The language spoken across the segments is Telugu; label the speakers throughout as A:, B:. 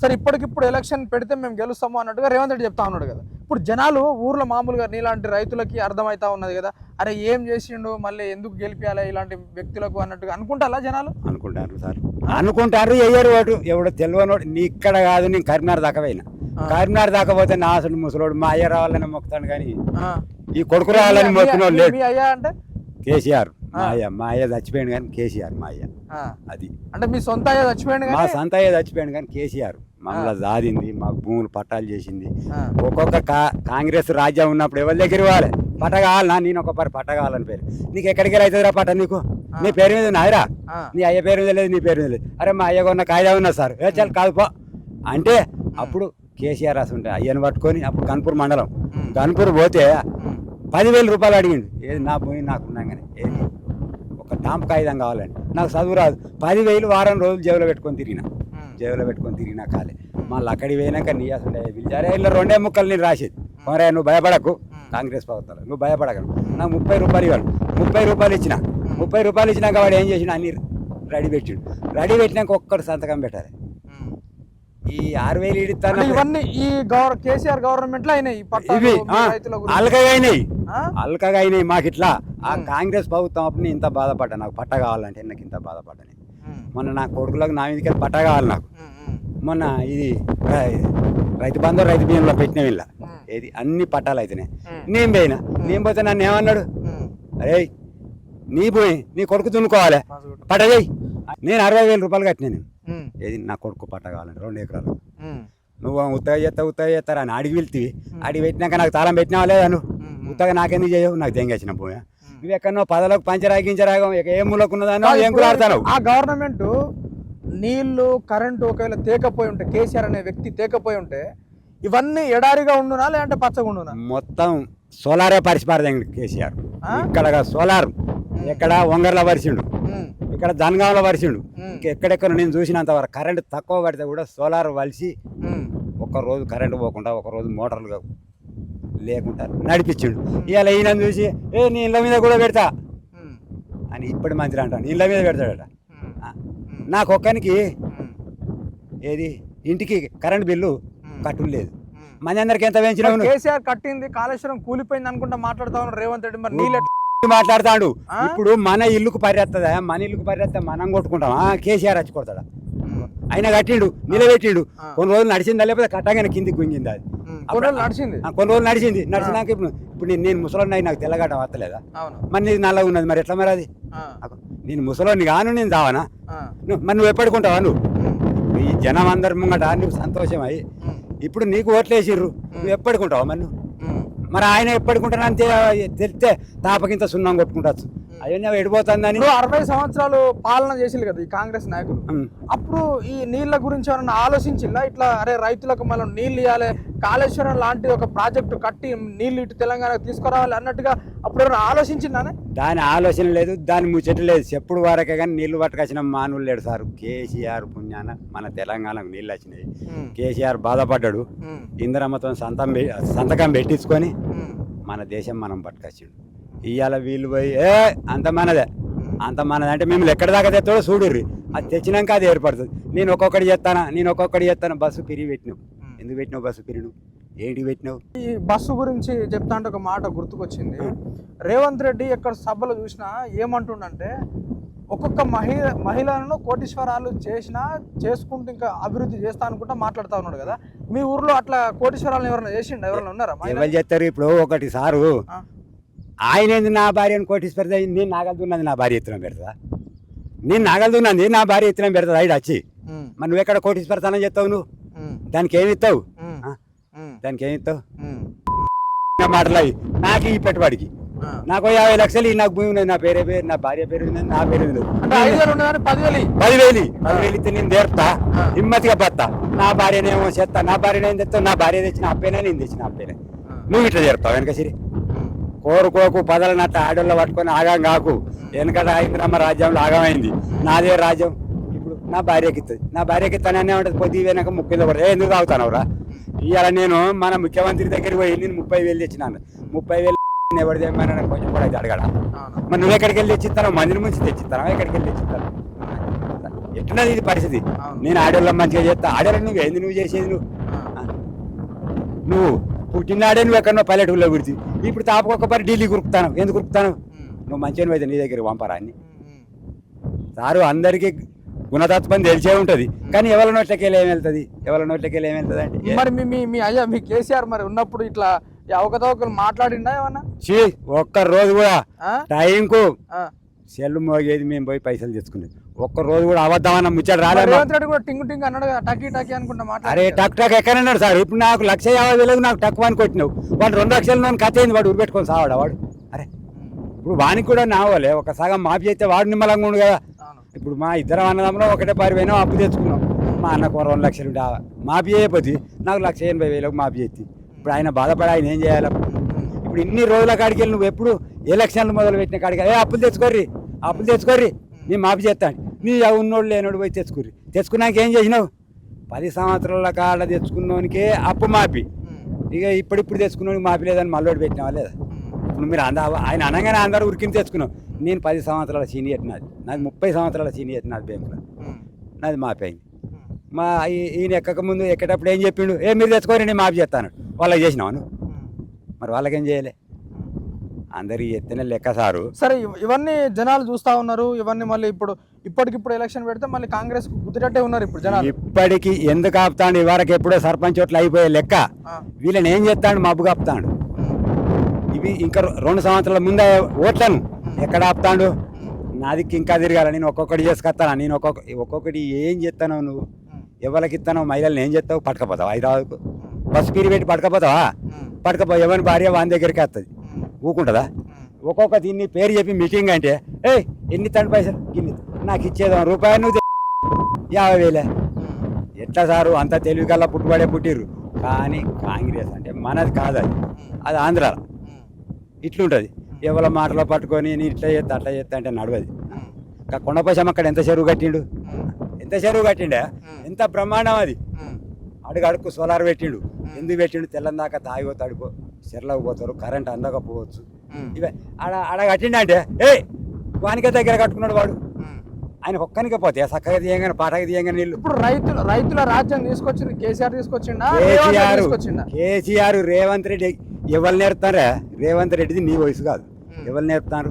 A: సరే ఇప్పటికిప్పుడు ఎలక్షన్ పెడితే మేము గెలుస్తాము అన్నట్టుగా రేవంత్ రెడ్డి చెప్తా ఉన్నాడు కదా. ఇప్పుడు జనాలు ఊర్లో మామూలుగా నీలాంటి రైతులకి అర్థమవుతా ఉన్నది కదా. అరే ఏం చేసిండు? మళ్ళీ ఎందుకు గెలిపించాలి ఇలాంటి వ్యక్తులకు అన్నట్టుగా అనుకుంటారా జనాలు?
B: అనుకుంటారు సార్. అనుకుంటారు ఎయ్యరు ఓటు. ఎవడో తెలియనోడు నీ ఇక్కడ కాదు నేను కరీంనగర్ దాకా పోయినా. కరీంనగర్ దాకా పోతే నా అసలు ముసలోడు మా అయ్య రావాలని మొక్కుతాను కానీ. ఈ కొడుకు రావాలని
A: మీ-
B: మొక్కినోడు
A: మీ-
B: లేడు.
A: మీ అయ్యా అంటే?
B: కేసీఆర్. మా అయ్య మా అయ్య చచ్చిపోయాడు కానీ కేసీఆర్ మా అయ్య
A: ఆ.
B: అది.
A: అంటే మీ సొంత అయ్యా చచ్చిపోయింది
B: మా
A: కానీ
B: సంత చచ్చిపోయాడు కానీ కేసీఆర్ మమ్మల్ని దాదింది మాకు భూములు పట్టాలు చేసింది. ఒక్కొక్క కా కాంగ్రెస్ రాజ్యం ఉన్నప్పుడు ఎవరి దగ్గర ఇవ్వాలి? పట్ట కావాలన్నా నేను ఒక పరి పట్ట కావాలని పేరు. నీకు ఎక్కడికి అవుతుందిరా పట్ట నీకు? నీ పేరు మీద నాయరా. నీ అయ్య పేరు మీద లేదు నీ పేరు మీద లేదు. అరే మా అయ్య కొన్న కాయిదా ఉన్నా సార్? ఏ చాలు కాదు పో. అంటే అప్పుడు కేసీఆర్ రాసి ఉంటాయి అయ్యను పట్టుకొని అప్పుడు గన్పూర్ మండలం. గన్పూర్ పోతే. పదివేల రూపాయలు అడిగిండు. ఏది నా భూమి నాకు ఉన్నాగానే. ఏది? ఒక టాంప్ కాగితం కావాలండి. నాకు చదువు రాదు. పదివేలు వారం రోజులు జేబులో పెట్టుకొని తిరిగిన. జేబులో పెట్టుకొని తిరిగినా కాలే. మళ్ళీ అక్కడికి పోయినాక నీ అసలు పిలిచారే ఇలా రెండే ముక్కలు నేను రాసేది. మరే నువ్వు భయపడకు. కాంగ్రెస్ ప్రభుత్వాలు. నువ్వు భయపడగను నాకు ముప్పై రూపాయలు ఇవ్వాలి. ముప్పై రూపాయలు ఇచ్చిన. ముప్పై రూపాయలు ఇచ్చినాక వాడు ఏం చేసిన అన్ని రెడీ పెట్టిండు. రెడీ పెట్టినాక ఒక్కడు సంతకం పెట్టాలి. ఈ ఆరు వేలు
A: అంటే
B: ఇడిస్తాను
A: ఇవన్నీ ఈ కేసీఆర్ గవర్నమెంట్లో అయినాయి
B: ఇవి. అలకగా అయినాయి? అల్కగా అయినాయి మాకు ఇట్లా ఆ కాంగ్రెస్ ప్రభుత్వం అప్పుడు ఇంత బాధపడ్డా నాకు పట్ట కావాలంటే నాకు ఇంత బాధపడ్డా నేను.
A: ఉమ్.
B: మొన్న నా కొడుకులకు నా మీదకి పట్ట కావాలి నాకు. మొన్న ఇది రైతు బంధు రైతు బియ్యంలో పెట్టిన వీళ్ళ. ఏది అన్ని పట్టాలు అయితేనే. నేను పోయినా నేను పోతే నన్ను ఏమన్నాడు. అరే నీ పోయి నీ కొడుకు దున్నుకోవాలి
A: మజూట్.
B: పట్ట చేయి నేను అరవై వేల రూపాయలు కట్టినా నేను. ఏది నా కొడుకు పట్ట కావాలంటే రెండు ఎకరాలు. నువ్వు ఉత్తగా చేస్తా ఉత్తగా చేస్తారా అని అడిగి వెళ్తివి అడిగి పెట్టినాక నాకు తాళం పెట్టినావా లేదా నువ్వు. ఉత్తగా నాకెందుకు చేయవు? నాకు దెంగేసిన భూమి నువ్వు ఎక్కడో పదలకు పంచరాగించరాగం ఇక ఏం మూలకున్నదానో
A: కాదు,
B: ఏం కులాడతావు
A: ఆ గవర్నమెంట్ నీళ్ళు కరెంటు ఒకవేళ తేకపోయి ఉంటే కేసీఆర్ అనే వ్యక్తి తేకపోయి ఉంటే ఇవన్నీ ఎడారిగా ఉండునా లేదంటే పచ్చగా ఉండునా?
B: మొత్తం సోలారే పరిసిపారదండి కేసీఆర్? ఇక్కడ సోలార్ ఎక్కడ వంగర్ల
A: ఉమ్.
B: ఇక్కడ జనగాంలో వరిసిండు. ఎక్కడెక్కడ నేను చూసినంత వరకు కరెంట్ తక్కువ పడితే కూడా సోలార్ వలిసి
A: ఉమ్.
B: ఒక రోజు కరెంట్ పోకుండా ఒక రోజు మోటార్లు లేకుండా నడిపించిండు ఇవాళ ఈయన చూసి ఏ నీ ఇళ్ళ మీద కూడా పెడతా. అని ఇప్పటి మంత్రి అంటాను ఇళ్ళ మీద పెడతాడట. నాకు ఒక్కనికి. ఏది ఇంటికి కరెంట్ బిల్లు
A: ఉమ్.
B: కట్టులు లేదు. మన అందరికి ఎంత నువ్వు?
A: కేసీఆర్ కట్టింది కాళేశ్వరం కూలిపోయింది అనుకుంటా మాట్లాడుతా రేవంత్ రెడ్డి మరి నీళ్ళు
B: మాట్లాడతాడు? ఇప్పుడు మన ఇల్లుకు పరిగెత్తదా? మన ఇల్లుకు పరిగెత్తా మనం కొట్టుకుంటామా? కేసీఆర్ వచ్చి కొడతాడా. ఆయన కట్టిండు నిలబెట్టిండు. కొన్ని రోజులు నడిచిందా? లేకపోతే కట్టగానే కిందికి గుంజింది అది?
A: ఉమ్. కొన్ని రోజులు నడిచింది.
B: కొన్ని రోజులు నడిచింది. నడిచినాక ఇప్పుడు ఇప్పుడు నేను నేను ముసలోని నాకు తెల్లగడ్డ వస్తలేదా మరి నీది నల్లగా ఉన్నది మరి ఎట్లా మరి అది? నేను ముసలోని కాను నేను చావనా? మరి నువ్వు ఎప్పటికుంటావా నువ్వు. ఈ జనం అందరి ముంగట నువ్వు సంతోషమై. ఇప్పుడు నీకు ఓట్లేసిర్రు. నువ్వు ఎప్పటికుంటావా మరి నువ్వు. మరి ఆయన ఎప్పటికుంటాను తెలిస్తే తాపకింత సున్నం కొట్టుకుంటచ్చు అవన్నీ ఎడిపోతుందని
A: అరవై సంవత్సరాలు పాలన చేసింది కదా ఈ కాంగ్రెస్ నాయకులు. అప్పుడు ఈ నీళ్ళ గురించి ఏమన్నా ఆలోచించిందా ఇట్లా అరే రైతులకు మనం నీళ్ళు ఇవ్వాలి కాళేశ్వరం లాంటి ఒక ప్రాజెక్టు కట్టి నీళ్ళు ఇటు తెలంగాణకు తీసుకురావాలి అన్నట్టుగా అప్పుడు ఎవరైనా ఆలోచించిందానే
B: దాని ఆలోచన లేదు దాని ముచ్చట లేదు. చెప్పుడు వరకే కానీ నీళ్ళు పట్టుకొచ్చిన మానులు లేడు సార్. కేసీఆర్ పుణ్యాన మన తెలంగాణకు నీళ్ళు వచ్చినాయి. కేసీఆర్ బాధపడ్డాడు. ఇందిరమ్మతో సంతం సంతకం పెట్టించుకొని మన దేశం మనం పట్టుకొచ్చిండు ఇవాళ వీళ్ళు పోయి ఏ అంత మనదే. అంత మనది అంటే మేము ఎక్కడ దాకా తెస్తాడో చూడుర్రి. అది తెచ్చినాక అది ఏర్పడుతుంది. నేను ఒక్కొక్కటి చేస్తానా? నేను ఒక్కొక్కటి చేస్తాను? బస్సు పిరిగి పెట్టినావు. ఎందుకు పెట్టినావు బస్సు పిరిను? ఏంటికి పెట్టినావు?
A: ఈ బస్సు గురించి చెప్తా అంటే ఒక మాట గుర్తుకొచ్చింది. రేవంత్ రెడ్డి ఎక్కడ సభలో చూసినా ఏమంటుండంటే ఒక్కొక్క మహిళ మహిళలను కోటీశ్వరాలు చేసినా చేసుకుంటూ ఇంకా అభివృద్ధి చేస్తా అనుకుంటా మాట్లాడుతా ఉన్నాడు కదా. మీ ఊర్లో అట్లా కోటీశ్వరాలను ఎవరైనా చేసిండు? ఎవరైనా ఉన్నారా?
B: ఎవరు చేస్తారు? ఇప్పుడు ఒకటి సారు. ఆయన ఏంది నా భార్యను కోటీశ్వరిది నేను నాగలుతున్నది నా భార్య ఎత్తున పెడతా. నేను నాగలుతున్నది నా భార్య ఎత్తున పెడతా ఇటు వచ్చి మరి నువ్వు ఎక్కడ కోటీశ్వరతనం చేస్తావు నువ్వు?
A: ఉమ్,
B: దానికి ఏమి ఇస్తావు? దానికి ఏమి ఇస్తావు? మాటలు అవి నాకు ఈ పెట్టుబడికి. నాకు యాభై లక్షలు ఈ నాకు భూమి ఉన్నది నా పేరే పేరు నా భార్య పేరు ఉన్నది నా పేరు ఉన్నది.
A: పదివేలు.
B: పదివేలు ఇస్తే నేను దేర్తా
A: ఆ.
B: హిమ్మతిగా బతా నా భార్యనేమో చేస్తా. నా భార్యనేం తెస్తావు? నా భార్య తెచ్చిన అప్పేనే? నేను తెచ్చిన అప్పేనే. నువ్వు ఇట్లా చేరుతావు వెనక సిరి కోరుకోకు పదలనట్ట ఆడోళ్ళు పట్టుకొని ఆగం కాకు. వెనకట ఇంద్రమ్మ రాజ్యంలో ఆగమైంది. నాదే రాజ్యం. ఇప్పుడు నా భార్యకి ఇస్తుంది నా భార్యకి ఇస్తాననే ఉంటుంది పొద్దు వెనక పడదు ఏ ఎందుకు తాగుతానవురా? ఇవాళ నేను మన ముఖ్యమంత్రి దగ్గరికి పోయి నేను ముప్పై వేలు తెచ్చినాను. ముప్పై వేలు ఎవరు తెమ్మని కొంచెం కూడా అయితే అడగడా. మరి నువ్వు ఎక్కడికి వెళ్ళి తెచ్చిస్తాను? మందిని ముంచి తెచ్చిస్తాను? ఎక్కడికి వెళ్ళి తెచ్చిస్తాను? ఎట్లున్నది ఇది పరిస్థితి. నేను ఆడోళ్ళ మంచిగా చేస్తా. ఆడోళ్ళ నువ్వు ఏంది నువ్వు చేసేది నువ్వు. నువ్వు పుట్టినాడే నువ్వు ఎక్కడో పల్లెటూరులో గురించి ఇప్పుడు తాపకొక పరి ఢిల్లీ కురుకుతాను ఎందుకు కురుకుతాను. నువ్వు మంచిగా అయితే నీ దగ్గర పంపరా అని. సారు అందరికీ గుణతత్వం తెలిసే ఉంటుంది. కానీ ఎవరి నోట్లకి వెళ్ళి ఏం వెళ్తుంది ఎవరి నోట్లకి వెళ్ళి ఏం వెళ్తుంది అంటే
A: మరి మీ మీ మీ అయ్యా మీ కేసీఆర్ మరి ఉన్నప్పుడు ఇట్లా అవకతవకలు మాట్లాడిండా ఏమన్నా?
B: చీ ఒక్క రోజు కూడా? టైంకు. సెల్ మోగేది మేము పోయి పైసలు తెచ్చుకునేది. ఒక్క రోజు కూడా అబద్ధమన్న ముచ్చట
A: రేవంత్ రెడ్డి కూడా టింగు టింగు అన్నాడు టకీ టకీ అనుకుంటా
B: అరే టక్ టక్ ఎక్కడన్నాడు సార్. ఇప్పుడు నాకు లక్ష యాభై వేలకు నాకు తక్కువ అని కొట్టినావు. వాడు రెండు లక్షలు నన్ను కథ అయింది వాడు ఉరిపెట్టుకొని సావాడు వాడు? అరే ఇప్పుడు వానికి కూడా నావలే ఒక సగం మాఫీ చేస్తే వాడు నిమ్మలంగా ఉండు కదా. ఇప్పుడు మా ఇద్దరం అన్నదమ్ములో ఒకటే పారి పోయినాం అప్పు తెచ్చుకున్నాం. మా అన్నకు రెండు లక్షలు మాఫీ చేయకపోతే నాకు లక్ష ఎనభై వేలకు మాఫీ చేసి ఇప్పుడు ఆయన బాధపడి ఆయన ఏం చేయాలి. ఇప్పుడు ఇన్ని రోజుల కాడికి వెళ్ళి నువ్వు ఎప్పుడు ఎలక్షన్లు మొదలు పెట్టిన కాడికి ఏ అప్పులు తెచ్చుకోర్రి. అప్పులు తెచ్చుకోర్రి. నీ మాఫీ చేస్తాను నీ ఉన్నోళ్ళు లేనోడు పోయి తెచ్చుకోర్రి. తెచ్చుకున్నాక ఏం చేసినావు? పది సంవత్సరాల కాడ తెచ్చుకున్నోనికే అప్పు మాఫీ ఇక ఇప్పుడిప్పుడు తెచ్చుకున్నోనికి మాఫీ లేదని మళ్ళీ పెట్టినావా లేదా? ఇప్పుడు మీరు అంద ఆయన అనగానే అందరూ ఉరికిని తెచ్చుకున్నాం నేను పది సంవత్సరాల సీనియర్ నాది నాది ముప్పై సంవత్సరాల సీనియర్ నాది బ్యాంకులో? నాది మాఫీ అయింది మా ఈయన ఎక్కక ముందు ఎక్కేటప్పుడు ఏం చెప్పిండు? ఏ మీరు తెచ్చుకోరి నేను మాఫీ చేస్తాను. వాళ్ళకి చేసినావు మరి వాళ్ళకేం చేయలే? అందరికి చెప్తేనే లెక్క సారు.
A: సరే ఇవ- ఇవన్నీ జనాలు చూస్తా ఉన్నారు. ఇవన్నీ మళ్ళీ ఇప్పుడు ఇప్పటికిప్పుడు ఎలక్షన్ పెడితే మళ్ళీ కాంగ్రెస్ గుద్దినట్టే ఉన్నారు ఇప్పుడు జనాలు.
B: ఇప్పటికి ఎందుకు ఆపుతాడు? ఇవరకు ఎప్పుడో సర్పంచ్ ఓట్లు అయిపోయే లెక్క. వీళ్ళని ఏం చేస్తాడు? మబ్బు కాపుతాడు ఇవి ఇంకా రెండు సంవత్సరాల ముందే ఓట్లను. ఎక్కడ ఆపుతాడు? నాదికి ఇంకా తిరగాల. నేను ఒక్కొక్కటి చేసుకొస్తాను నేను ఒక్కొక్క ఒక్కొక్కటి ఏం చేస్తాను నువ్వు? ఎవరికి ఇస్తానో మహిళలను ఏం చేస్తావు పట్టుకపోతావు? హైదరాబాద్కు? బస్సు పీరి పెట్టి పట్టుకపోతావా? పట్టుకపో ఎవరి భార్య వాని దగ్గరికి వస్తుంది ఊకుంటుందా? ఒక్కొక్క దీన్ని పేరు చెప్పి మీటింగ్ అంటే ఏ ఎన్ని తండ్రి పైసలు? గిన్ని. నాకు ఇచ్చేదాం రూపాయలు నువ్వు యాభై వేలే. ఎట్లా సారు? అంత తెలివికల్లా పుట్టుబడే పుట్టిర్రు. కానీ కాంగ్రెస్ అంటే మనది కాదు అది అది ఆంధ్ర ఇట్లుంటుంది. ఎవరి మాటలో పట్టుకొని నేను ఇట్లా చేస్తా అట్లా చేస్తా అంటే నడవది. ఇంకా కొండపోసం అక్కడ ఎంత చెరువు కట్టిండు? ఎంత చెరువు కట్టిండే? ఎంత బ్రహ్మాండం అది? అడుగు అడుగు సోలార్ పెట్టిండు. ఎందుకు పెట్టిండు? తెల్లందాక తాగిపో తడిపో చెర్లకు పోతారు కరెంట్ అందకపోవచ్చు ఇవే ఆడ ఆడ కట్టిండు అంటే ఏ వానికే దగ్గర కట్టుకున్నాడు వాడు. ఆయన ఒక్కనికే పోతే చక్కగా తీయంగానే పాటగా తీయంగానే నీళ్ళు.
A: ఇప్పుడు రైతులు రైతుల రాజ్యం తీసుకొచ్చింది కేసీఆర్ తీసుకొచ్చిండా
B: కేసీఆర్ కేసీఆర్ రేవంత్ రెడ్డి ఎవరు నేర్పుతారా రేవంత్ రెడ్డిది నీ వయసు కాదు. ఎవరు నేర్పుతారు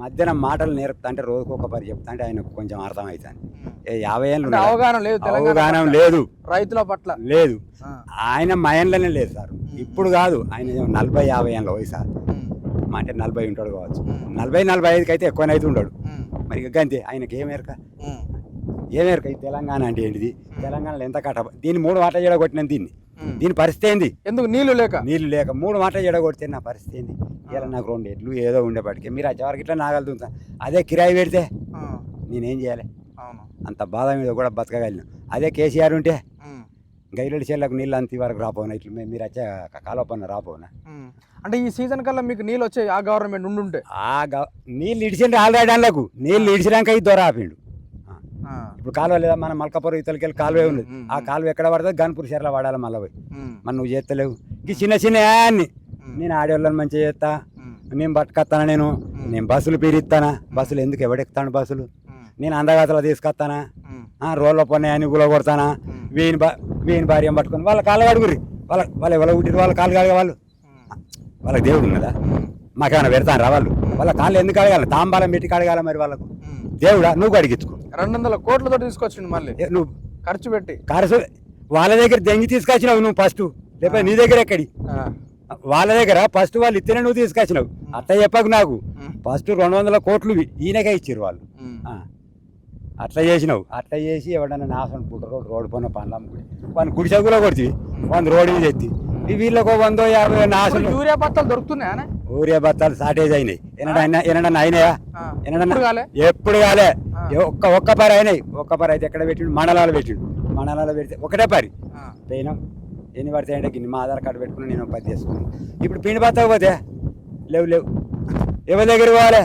B: మధ్యాహ్న మాటలు నేర్పుతా అంటే రోజుకు ఒక పరి చెప్తా అంటే ఆయనకు కొంచెం అర్థం అవుతుంది ఏ యాభై ఏళ్ళు?
A: అవగాహన లేదు
B: అవగాహన. లేదు.
A: రైతుల పట్ల.
B: లేదు. ఆయన మయంలోనే లేదు సార్. ఇప్పుడు కాదు ఆయన నలభై యాభై ఏళ్ళ వయసు? అంటే నలభై ఉంటాడు కావచ్చు. నలభై నలభై ఐదుకి అయితే ఎక్కువనైతే ఉండడు. మరి అంతే ఆయనకి ఏం ఎరక ఏం ఎరక ఈ తెలంగాణ అంటే ఏంటిది? తెలంగాణలో ఎంత కట్ట? దీన్ని మూడు మాటలు జడగొట్టినాను దీన్ని. దీని పరిస్థితి ఏంది?
A: ఎందుకు? నీళ్ళు లేక?
B: నీళ్ళు లేక మూడు మాటలు జడగొడితే నా పరిస్థితి ఏంది? ఇలా నాకు రెండు ఎడ్లు ఏదో ఉండేపాటికి మీరు వచ్చేవారికి ఇట్లా నాగలుగుతా అదే కిరాయి పెడితే నేనేం చేయాలి? అంత బాధ మీద కూడా బతకగలను. అదే కేసీఆర్ ఉంటే గైరెడ్డి చెల్లకు నీళ్ళు అంత వరకు రాపోనా ఇట్లా మీరు వచ్చే కాలపన్న రాపోనా
A: ఉమ్. అంటే ఈ సీజన్ కల్లా మీకు నీళ్ళు వచ్చాయి ఆ గవర్నమెంట్ ఉండుంటే?
B: ఆ గ- నీళ్ళు ఇడిచిండు ఆల్రెడీ అందులోకు నీళ్ళు ఇడిచినాక ఈ దొర ఆపిండు. ఇప్పుడు కాలువ లేదా మన మల్కాపురం ఇతలకెళ్ళి కాలువే
A: ఉమ్,
B: ఆ కాలువ ఎక్కడ పడుతుంది గన్పూర్ చెర్ల వాడాలి మళ్ళీ పోయి. మరి నువ్వు చేస్తలేవు. ఈ చిన్న చిన్న అన్ని. నేను ఆడేవాళ్ళని మంచిగా చేస్తా. నేను పట్టుకొస్తానా నేను? నేను బస్సులు పీరిస్తానా బస్సులు ఎందుకు ఎవడెక్కుతాను బస్సులు? నేను అందగాతలు తీసుకొస్తానా రోడ్ల పని అని గుల కొడతానా వీని వీని భార్య పట్టుకొని వాళ్ళ కాళ్ళు కడుగురి వాళ్ళ వాళ్ళు ఎవరు పుట్టిరు వాళ్ళ కాళ్ళు కడగ వాళ్ళు. వాళ్ళకి దేవుడు ఉన్నదా
A: ఉమ్,
B: మాకేమైనా పెడతాను రా వాళ్ళు? వాళ్ళ కాళ్ళు ఎందుకు అడగాలి తాంబాలం పెట్టి కడగాలి మరి వాళ్ళకు. దేవుడా నువ్వు కడిగించుకో.
A: రెండు వందల కోట్లతో తీసుకొచ్చిండు మళ్ళీ.
B: నువ్వు
A: ఖర్చు పెట్టి.
B: కరసు వాళ్ళ దగ్గర దెంగి తీసుకొచ్చినావు నువ్వు ఫస్ట్. లేకపోతే నీ దగ్గర ఎక్కడి? వాళ్ళ దగ్గర ఫస్ట్ వాళ్ళు ఇస్తేనే నువ్వు తీసుకొచ్చినావు. అట్లా చెప్పకు నాకు. ఫస్ట్ రెండు వందల కోట్లు. ఈయనకే ఇచ్చారు వాళ్ళు. అట్లా చేసినావు. అట్లా చేసి ఎవడన్నా నాశనం పుట్టరు రోడ్డు పైన పనులు అమ్ముకుని. వాడిని గుడి చగులో కొడుతుంది వాడిని రోడ్డు ఈ వీళ్ళకు వందో యాభై నాశనం.
A: యూరియా బత్తాలు దొరుకుతున్నాయా
B: ఊరియా బత్తాలు షార్టేజ్ అయినాయి. ఎన్నడన్నా ఎన్నడన్నా అయినాయా?
A: ఎప్పుడు కాలే?
B: ఎప్పుడు కాలే. ఒక్క ఒక్క పరి అయినాయి. ఒక్క పరి అయితే ఎక్కడ పెట్టిండు? మండలాలు పెట్టిండు. మండలాలు పెడితే ఒకటే పరి. పోయినాం. ఎన్ని పడతాయి అంటే గిన్ని మా ఆధార్ కార్డు పెట్టుకుని నేను పది చేసుకున్నాను. ఇప్పుడు పిండి బత్తాకు పోతే? లేవు లేవు. ఎవరి దగ్గర పోవాలి?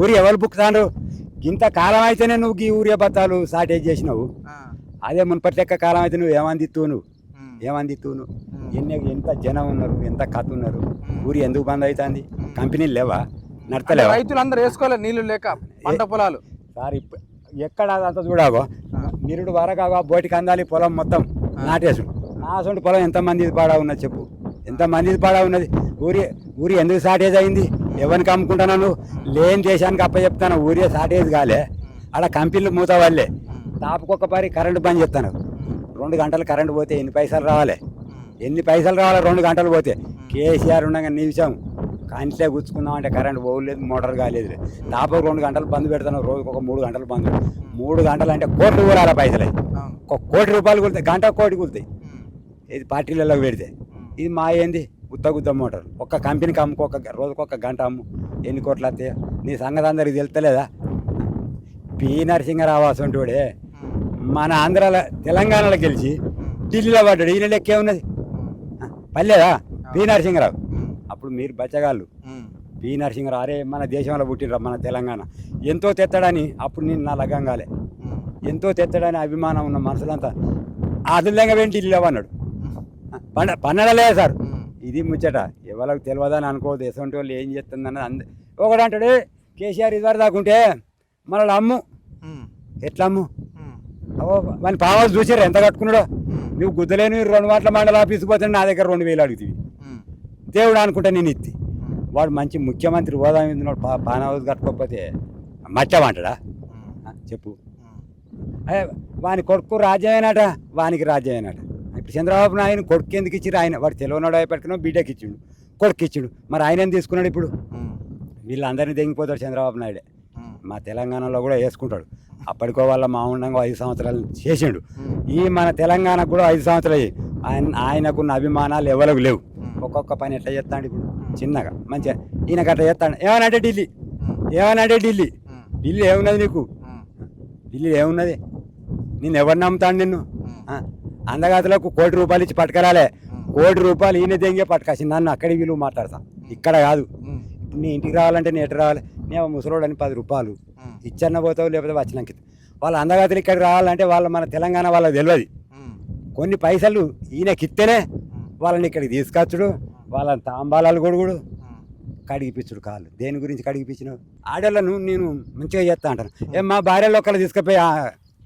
B: ఊరి ఎవరు బుక్కుతాండ్రు? ఇంత కాలం అయితేనే నువ్వు ఈ ఊరియా బత్తాలు షార్టేజ్ చేసినావు. అదే మున్పటి లెక్క కాలం అయితే నువ్వు ఏమందిత్తు నువ్వు? ఏమందిత్తు నువ్వు? ఎన్ని ఎంత జనం ఉన్నారు ఎంత కథ ఉన్నారు. ఊరి ఎందుకు బంద్ అవుతుంది కంపెనీలు లేవా? నడతలేవా?
A: రైతులు అందరూ వేసుకోలేదు నీళ్ళు లేక పంట పొలాలు.
B: సార్ ఎక్కడ అదంతా చూడాగో నిరుడు వరకు బోటికి అందాలి పొలం మొత్తం నాటేసుడు. నా సొంటి పొలం ఎంతమంది పాడా ఉన్నది చెప్పు. ఎంతమంది పాడా ఉన్నది? ఊరి ఊరి ఎందుకు షార్టేజ్ అయింది? ఎవరికి అమ్ముకుంటున్నాను లేని దేశానికి అప్ప చెప్తాను ఊరే షార్టేజ్ కాలే. ఆడ కంపెనీలు మూత వాళ్ళే తాపుకొక పరి కరెంటు బంద్ చెప్తాను రెండు గంటలు కరెంటు పోతే ఎన్ని పైసలు రావాలి? ఎన్ని పైసలు రావాలి? రెండు గంటలు పోతే. కేసీఆర్ ఉండగా నిమిషం. కంట్లో గుచ్చుకుందాం అంటే కరెంట్ పోలేదు మోటార్ కాలేదు తాపకు రెండు గంటలు బంద్ పెడతాను. రోజుకు ఒక మూడు గంటలు బంద్. మూడు గంటలు అంటే కోట్లు కూరాల పైసలు. ఒక కోటి రూపాయలు కులుతాయి. గంట కోటి కులుతాయి. ఇది పార్టీలలో పెడితే. ఇది మా ఏంది? ఉత్తగుద్ద మోటార్. ఒక్క కంపెనీకి అమ్ముకో ఒక రోజుకు ఒక గంట అమ్ము. ఎన్ని కోట్లు వస్తాయి. నీ సంగతి అందరికి తెలుస్తలేదా? పి. నరసింహరావు అసంటోడే
A: వాడే
B: మన ఆంధ్రాలో తెలంగాణలో గెలిచి ఢిల్లీలో పడ్డాడు. ఈయన లెక్కే ఉన్నది. పర్లేదా పి. నరసింహరావు. అప్పుడు మీరు బచ్చగాళ్ళు. పి. నరసింహరావు అరే మన దేశంలో పుట్టినరా మన తెలంగాణ. ఎంతో తెత్తడని అప్పుడు నేను నా లగ్గం కాలే. ఎంతో తెత్తడని అభిమానం ఉన్న మనసులంతా ఆదుల్యంగా వెంటి ఢిల్లీలో అన్నాడు పండ పన్నడలే సార్. ఇది ముచ్చట. ఎవరికి తెలియదని అనుకోవద్దు. ఎసంటి వాళ్ళు ఏం చేస్తుందని అంద ఒకడు అంటాడు కేసీఆర్ ఇదివరకు దాకుంటే మన అమ్ము. ఎట్లా అమ్ము? వాని పావాలు చూసారు ఎంత కట్టుకున్నాడో. నువ్వు గుద్దలేని రెండు మాటల మండల ఆఫీస్కి పోతే నా దగ్గర రెండు వేలు అడుగుతుంది. దేవుడు అనుకుంటా నేను ఇత్తి. వాడు మంచి ముఖ్యమంత్రి హోదా ఉన్నాడు పా పానవది కట్టుకోకపోతే మచ్చమంటాడా చెప్పు. వాని కొడుకు రాజ్యమేనట వానికి రాజ్యమేనట ఇప్పుడు చంద్రబాబు నాయుడు కొడుకు ఎందుకు ఇచ్చిరు? ఆయన వాడు తెలియనాడు అయిపోయినా బిడ్డకి ఇచ్చిండు కొడుకు ఇచ్చిండు. మరి ఆయన ఏం తీసుకున్నాడు ఇప్పుడు. వీళ్ళందరినీ తెగిపోతాడు చంద్రబాబు నాయుడే. మా తెలంగాణలో కూడా వేసుకుంటాడు. అప్పటికో వాళ్ళ మా ఉండంగా ఐదు సంవత్సరాలు చేసిండు. ఈ మన తెలంగాణకు కూడా ఐదు సంవత్సరాలు. ఆయన ఆయనకున్న అభిమానాలు ఎవరికి లేవు. ఒక్కొక్క పని ఎట్లా చేస్తాడు ఇప్పుడు? చిన్నగా మంచిగా. ఈయనకు అట్లా చేస్తాడు. ఏమనంటే ఢిల్లీ. ఏమనంటే ఢిల్లీ. ఢిల్లీ ఏమున్నది నీకు. ఢిల్లీ ఏమున్నది? నేను ఎవరు నమ్ముతాను నిన్ను? అందగాతులకు కోటి రూపాయలు ఇచ్చి పట్టుకరాలే. కోటి రూపాయలు ఈయన దెంగే పట్టుకొచ్చి నన్ను అక్కడికి విలువ మాట్లాడతా ఇక్కడ కాదు. ఇప్పుడు నీ ఇంటికి రావాలంటే నేను ఎటు రావాలి నేను ముసలోడు అని పది రూపాయలు. ఇచ్చన్న పోతావు లేకపోతే వచ్చినాక వాళ్ళ అందగాతులు ఇక్కడికి రావాలంటే వాళ్ళ మన తెలంగాణ వాళ్ళకి తెలియదు. కొన్ని పైసలు ఈయనకి ఇస్తేనే. వాళ్ళని ఇక్కడికి తీసుకొచ్చుడు వాళ్ళని తాంబాలాలు కొడుగుడు
A: ఉమ్.
B: కడిగిపించుడు కాళ్ళు దేని గురించి కడిగిపించినావు ఆడోళ్ళను నేను మంచిగా చేస్తా అంటాను ఏం మా భార్యలో ఒకళ్ళు తీసుకుపోయి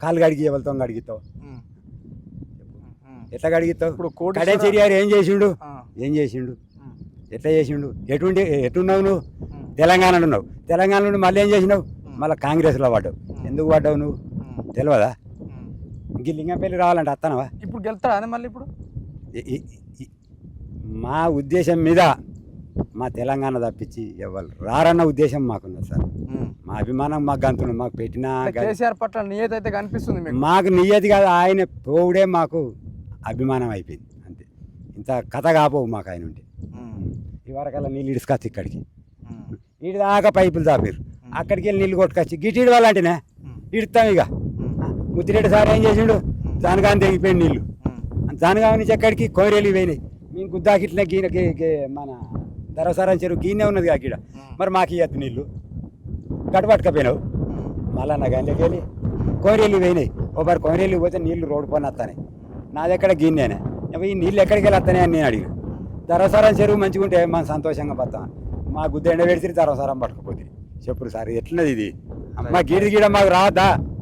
B: కాళ్ళు కడిగి ఎవరితో.
A: ఉమ్.
B: ఎట్లా కడిగిస్తావు?
A: ఇప్పుడు కోటి
B: కడే చెరియారు ఏం చేసిండు. ఏం చేసిండు. ఎట్లా చేసిండు? ఎటుండి ఎటున్నావు నువ్వు?
A: ఉమ్.
B: తెలంగాణలో ఉన్నావు. తెలంగాణ నుండి మళ్ళీ ఏం చేసినావు? మళ్ళీ కాంగ్రెస్లో పడ్డావు. ఎందుకు పడ్డావు నువ్వు. తెలియదా. ఇంక లింగంపల్లి రావాలంటే అత్తనవా?
A: ఇప్పుడు గెలుతాడా మళ్ళీ ఇప్పుడు?
B: మా ఉద్దేశం మీద మా తెలంగాణ తప్పించి ఎవరు రారన్న ఉద్దేశం మాకున్నది సార్. మా అభిమానం మాకు గంతున్నది. మాకు పెట్టిన
A: కేసీఆర్ పట్ల నియత అయితే కనిపిస్తుంది మీకు.
B: మాకు నియతి కాదు ఆయన పోవుడే మాకు అభిమానం అయిపోయింది అంతే. ఇంత కథ కాపోవు మాకు ఆయన ఉంటే.
A: ఉమ్.
B: ఇవరకల్లా నీళ్ళు ఇడుచుకొచ్చి ఇక్కడికి. ఇటు దాకా పైపులు చాపారు అక్కడికి వెళ్ళి నీళ్ళు కొట్టుకొచ్చి ఇడవాలంటేనే
A: ఉమ్.
B: ఇడతాం ఇక. ముత్తిరెడ్డి సార్ ఏం చేసిండు? జానగాని తెగిపోయింది నీళ్ళు. జానగాని నుంచి ఎక్కడికి? కోరేలి పోయినాయి. మేము గుద్దాకి ఇట్లా గీన మన ధరసారం చెరువు గీనే ఉన్నది కాక ఈడ మరి మాకు ఇవ్వద్దు నీళ్ళు. గడ్డ పట్టుకపోయినావు. మళ్ళా నా గంటకి వెళ్ళి కోరేలి పోయినాయి. ఒకసారి కోరేలి పోతే నీళ్ళు రోడ్డు పని వస్తాయి నా దగ్గర గిన్నెనే ఈ నీళ్ళు ఎక్కడికి వెళ్ళి అని నేను అడిగి ధరసారం చెరువు మంచిగా ఉంటే మనం సంతోషంగా పడతాం మా గుద్ద ఎండ పెడితే ధరసారం పట్టుకుపోతుంది చెప్పుడు సార్ ఎట్లున్నది ఇది? మా గీడి గీడ మాకు రాదా?